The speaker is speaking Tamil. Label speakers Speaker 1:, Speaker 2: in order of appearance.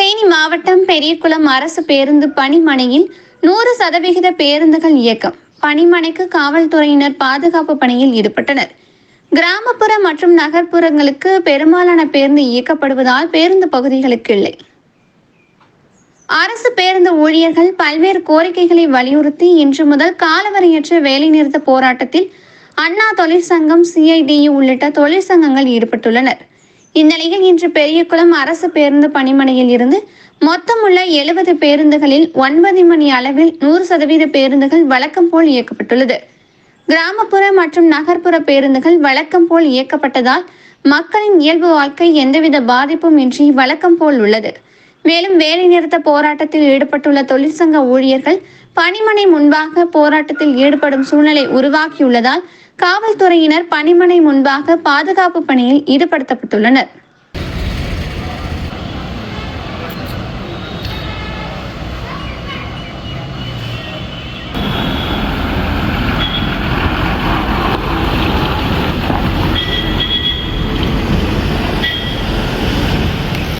Speaker 1: தேனி மாவட்டம் பெரியகுளம் அரசு பேருந்து பணிமனையில் நூறு சதவிகித பேருந்துகள் இயக்கம். பணிமனைக்கு காவல்துறையினர் பாதுகாப்பு பணியில் ஈடுபட்டனர். கிராமப்புற மற்றும் நகர்ப்புறங்களுக்கு பெரும்பாலான பேருந்து இயக்கப்படுவதால் பேருந்து பகுதிகளுக்கு இல்லை. அரசு பேருந்து ஊழியர்கள் பல்வேறு கோரிக்கைகளை வலியுறுத்தி இன்று முதல் காலவரையற்ற வேலைநிறுத்த போராட்டத்தில் அண்ணா தொழிற்சங்கம் சிஐடியு உள்ளிட்ட தொழிற்சங்கங்கள் ஈடுபட்டுள்ளனர். இந்நிலையில் இன்று பெரியகுளம் அரசு பேருந்து பணிமனையில் இருந்து மொத்தமுள்ள எழுபது பேருந்துகளில் ஒன்பது மணி அளவில் நூறு சதவீத பேருந்துகள் வழக்கம் போல் இயக்கப்பட்டுள்ளது. கிராமப்புற மற்றும் நகர்ப்புற பேருந்துகள் வழக்கம் போல் இயக்கப்பட்டதால் மக்களின் இயல்பு வாழ்க்கை எந்தவித பாதிப்பும் இன்றி வழக்கம் போல் உள்ளது. மேலும் வேலை நிறுத்த போராட்டத்தில் ஈடுபட்டுள்ள தொழிற்சங்க ஊழியர்கள் பணிமனை முன்பாக போராட்டத்தில் ஈடுபடும் சூழ்நிலை உருவாக்கியுள்ளதால் காவல்துறையினர் பணிமனை முன்பாக பாதுகாப்பு பணியில் ஈடுபடுத்தப்பட்டுள்ளனர்.